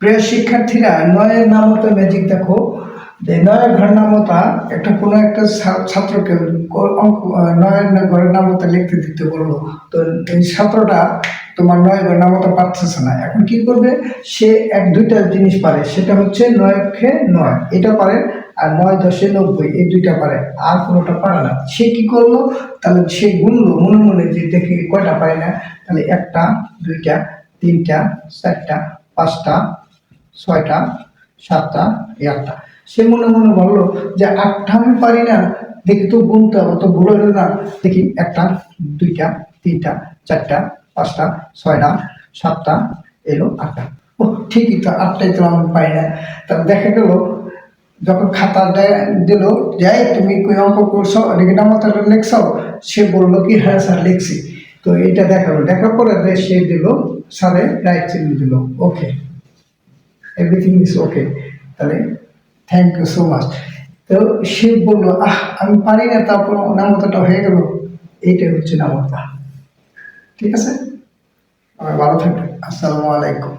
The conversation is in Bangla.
প্রিয় শিক্ষার্থীরা, নয়ের নামতা ম্যাজিক দেখো। যে নয়ের ঘর নামতা, একটা কোনো একটা ছাত্রকে অঙ্ক, নয়ের ঘরের নামতা লিখতে দিতে বলল। তো এই ছাত্রটা তোমার নয় ঘর নামতা পারতেছে না। এখন কি করবে? সে এক, দুইটা জিনিস পারে। সেটা হচ্ছে নয় খে নয়। এটা পারে আর নয় দশে নব্বই। এই দুইটা পারে। আর কোনোটা পারে না। সে কি করল? তাহলে সে গুনলো। মনে মনে যে দেখে কয়টা পারে না? তাহলে একটা, দুইটা, তিনটা, চারটা, পাঁচটা ছয়টা, সাতটা এই আটটা সে মনে মনে বলল যে আটটা আমি পারি না, দেখি তো গুনতে হবে, তো ভুল হলো না। দেখি একটা, দুইটা, তিনটা, চারটা, পাঁচটা, ছয়টা, সাতটা, এলো আটটা। ও ঠিকই তো, আটটাই তো আমি পাই না। তা দেখা গেল, যখন খাতা দিল যাই তুমি কই অঙ্ক করছ লিখে নামতাটা লিখছো। সে বলল কি হ্যাঁ স্যার, লিখছি। তো এটা দেখাল। দেখার পরে সে দিল, স্যারে রাইট চিহ্ন দিল। ওকে। এভরিথিং ইজ ওকে তাহলে থ্যাংক ইউ সো মাচ তো সে বলল, আহ, আমি পারি না, তারপর নামতাটা হয়ে গেল। এইটাই হচ্ছে নামতা। ঠিক আছে? ভালো থাকবেন। আসসালামু আলাইকুম।